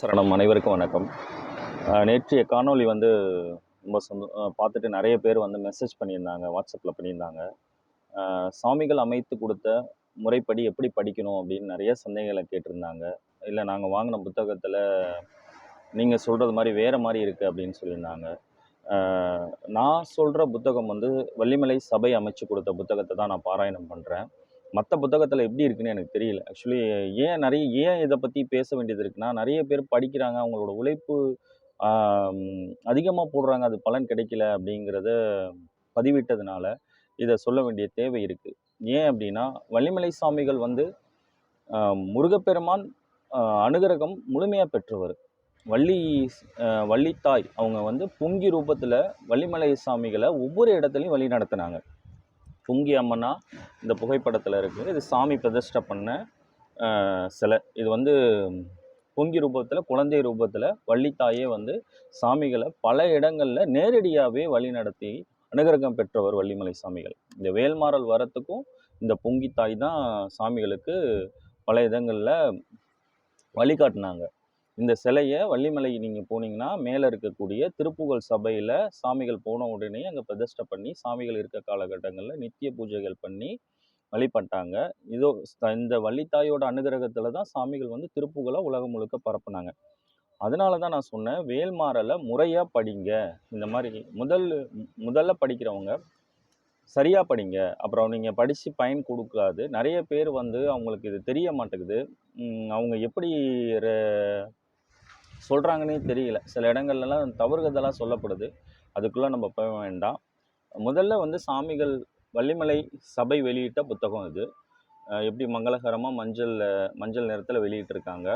சரணம். அனைவருக்கும் வணக்கம். நேற்றைய காணொளி வந்து ரொம்ப சொந்த பார்த்துட்டு நிறைய பேர் வந்து மெசேஜ் பண்ணியிருந்தாங்க வாட்ஸ்அப்பில் பண்ணியிருந்தாங்க. சாமிகள் அமைத்து கொடுத்த முறைப்படி எப்படி படிக்கணும் அப்படின்னு நிறைய சந்தேகங்களை கேட்டிருந்தாங்க. இல்லை நாங்கள் வாங்கின புத்தகத்தில் நீங்கள் சொல்கிறது மாதிரி வேறு மாதிரி இருக்குது அப்படின்னு சொல்லியிருந்தாங்க. நான் சொல்கிற புத்தகம் வந்து வள்ளிமலை சபை அமைச்சு கொடுத்த புத்தகத்தை தான் நான் பாராயணம் பண்ணுறேன் மற்ற புத்தகத்தில் எப்படி இருக்குன்னு எனக்கு தெரியல. ஆக்சுவலி ஏன் நிறைய ஏன் இதை பற்றி பேச வேண்டியது இருக்குன்னா நிறைய பேர் படிக்கிறாங்க. அவங்களோட உழைப்பு அதிகமாக போடுறாங்க. அது பலன் கிடைக்கல அப்படிங்கிறத பதிவிட்டதுனால இதை சொல்ல வேண்டிய தேவை இருக்குது ஏன் அப்படின்னா வள்ளிமலை சாமிகள் வந்து முருகப்பெருமான் அனுகிரகம் முழுமையாக பெற்றவர். வள்ளி வள்ளித்தாய் அவங்க வந்து பொங்கி ரூபத்தில் வள்ளிமலை சாமிகளை ஒவ்வொரு இடத்துலையும் வழி நடத்தினாங்க. பொங்கி அம்மனா இந்த புகைப்படத்தில் இருக்குது இது சாமி பிரதிஷ்டை பண்ண சிலை. இது வந்து பொங்கி ரூபத்தில் குழந்தை ரூபத்தில் வள்ளித்தாயே வந்து சாமிகளை பல இடங்களில் நேரடியாகவே வழி நடத்தி அனுகிரகம் பெற்றவர் வள்ளிமலை சாமிகள். இந்த வேல்மாறல் வரத்துக்கும் இந்த பொங்கித்தாய் தான் சாமிகளுக்கு பல இடங்களில் வழிகாட்டினாங்க. இந்த சிலையை வள்ளிமலை நீங்கள் போனீங்கன்னா மேலே இருக்கக்கூடிய திருப்புகழ் சபையில் சாமிகள் போன உடனே அங்கே பிரதிஷ்டை பண்ணி சாமிகள் இருக்க காலகட்டங்களில் நித்திய பூஜைகள் பண்ணி வழிபட்டாங்க. இதோ இந்த வள்ளித்தாயோட அனுகிரகத்தில் தான் சாமிகள் வந்து திருப்புகளை உலகம் முழுக்க பரப்புனாங்க. அதனால தான் நான் சொன்னேன் வேல்மாறலை முறையாக படிங்க. இந்த மாதிரி முதல் முதல்ல படிக்கிறவங்க சரியாக படிங்க. அப்புறம் நீங்கள் படித்து பயன் கொடுக்காது. நிறைய பேர் வந்து அவங்களுக்கு இது தெரிய மாட்டேங்குது. அவங்க எப்படி ர- சொல்கிறாங்கன்னே தெரியல. சில இடங்கள்லாம் தவறுகதெல்லாம் சொல்லப்படுது. அதுக்குள்ளே நம்ம போக வேண்டாம். முதல்ல வந்து சாமிகள் வள்ளிமலை சபை வெளியிட்ட புத்தகம் இது. எப்படி மங்களகரமாக மஞ்சள் மஞ்சள் நிறத்தில் வெளியிட்டிருக்காங்க.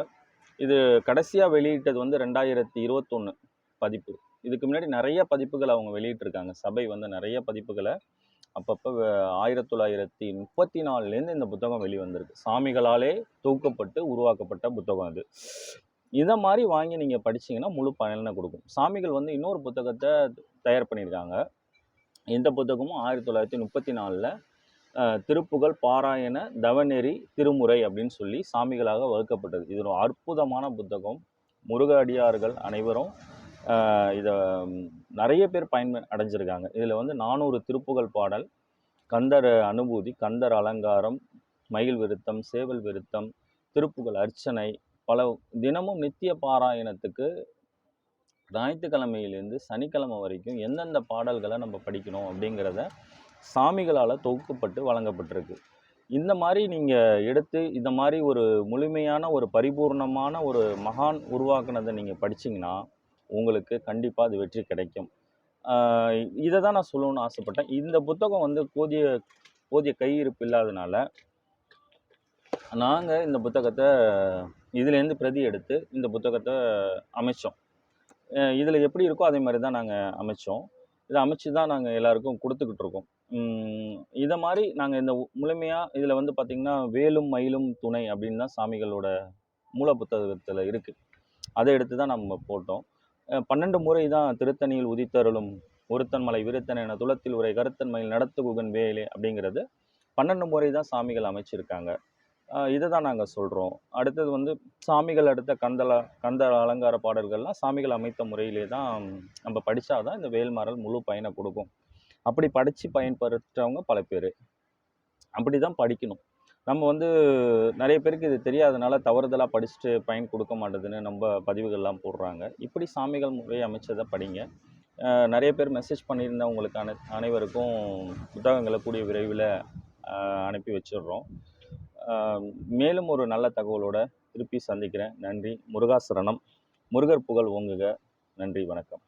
இது கடைசியாக வெளியிட்டது வந்து ரெண்டாயிரத்தி இருபத்தொன்று பதிப்பு. இதுக்கு முன்னாடி நிறைய பதிப்புகள் அவங்க வெளியிட்டிருக்காங்க. சபை வந்து நிறைய பதிப்புகளை அப்பப்போ ஆயிரத்தி தொள்ளாயிரத்தி முப்பத்தி நாலுலேருந்து இந்த புத்தகம் வெளிவந்திருக்கு. சாமிகளாலே தூக்கப்பட்டு உருவாக்கப்பட்ட புத்தகம் அது. இதை மாதிரி வாங்கி நீங்கள் படிச்சீங்கன்னா முழு பலனை கொடுக்கும். சாமிகள் வந்து இன்னொரு புத்தகத்தை தயார் பண்ணியிருக்காங்க இந்த புத்தகமும் ஆயிரத்தி தொள்ளாயிரத்தி முப்பத்தி நாலில் திருப்புகழ் பாராயண தவநெறி திருமுறை அப்படின்னு சொல்லி சாமிகளாக வகுக்கப்பட்டது. இது ஒரு அற்புதமான புத்தகம். முருக அடியார்கள் அனைவரும் இதை நிறைய பேர் பயன் அடைஞ்சிருக்காங்க. இதில் வந்து நானூறு திருப்புகழ் பாடல். கந்தர் அனுபூதி கந்தர் அலங்காரம் மயில் விருத்தம் சேவல் விருத்தம் திருப்புகழ் அர்ச்சனை பல தினமும் நித்திய பாராயணத்துக்கு ஞாயிற்றுக்கிழமையிலேருந்து சனிக்கிழமை வரைக்கும் எந்தெந்த பாடல்களை நம்ம படிக்கணும் அப்படிங்கிறத சாமிகளால் தொகுக்கப்பட்டு வழங்கப்பட்டிருக்கு. இந்த மாதிரி நீங்கள் எடுத்து இந்த மாதிரி ஒரு முழுமையான ஒரு பரிபூர்ணமான ஒரு மகான் உருவாக்குனதை நீங்கள் படிச்சிங்கன்னா உங்களுக்கு கண்டிப்பாக அது வெற்றி கிடைக்கும். இதை தான் நான் சொல்லணும்னு ஆசைப்பட்டேன். இந்த புத்தகம் வந்து போதிய போதிய கையிருப்பு இல்லாதனால நாங்கள் இந்த புத்தகத்தை இதுலேருந்து பிரதி எடுத்து இந்த புத்தகத்தை அமைச்சோம். இதில் எப்படி இருக்கோ அதே மாதிரி தான் நாங்கள் அமைச்சோம். இதை அமைச்சு தான் நாங்கள் எல்லாருக்கும் கொடுத்துக்கிட்டு இருக்கோம். இதை மாதிரி நாங்கள் இந்த முழுமையாக இதில் வந்து பார்த்திங்கன்னா வேலும் மயிலும் துணை அப்படின்னு தான் சாமிகளோட மூல புத்தகத்தில் இருக்குது அதை எடுத்து தான் நம்ம போட்டோம். பன்னெண்டு முறை தான் திருத்தணியில் உதித்தருளும் ஒருத்தன் மலை விருத்தன் என துளத்தில் உரை கருத்தன் மயில் நடத்து குகன் வேலே அப்படிங்கிறது பன்னெண்டு முறை தான் சாமிகள் அமைச்சிருக்காங்க. இதை தான் நாங்கள் சொல்கிறோம் அடுத்தது வந்து சாமிகள் அடுத்த கந்தல கந்த அலங்கார பாடல்கள்லாம் சாமிகள் அமைத்த முறையிலே தான் நம்ம படித்தா தான் இந்த வேல்மாறல் முழு பயனை கொடுக்கும். அப்படி படித்து பயன்படுத்துகிறவங்க பல பேர். அப்படி தான் படிக்கணும். நம்ம வந்து நிறைய பேருக்கு இது தெரியாதனால தவறுதலாக படிச்சுட்டு பயன் கொடுக்க மாட்டேதுன்னு நம்ம பதிவுகள்லாம் போடுறாங்க. இப்படி சாமிகள் முறை அமைச்சதை படிங்க. நிறைய பேர் மெசேஜ் பண்ணியிருந்த உங்களுக்கு அனை அனைவருக்கும் புத்தகங்களை கூடிய விரைவில் அனுப்பி வச்சிடுறோம். மேலும் ஒரு நல்ல தகவலோட திருப்பி சந்திக்கிறேன். நன்றி. முருகாசரணம். முருகர் புகழ் ஓங்குக. நன்றி. வணக்கம்.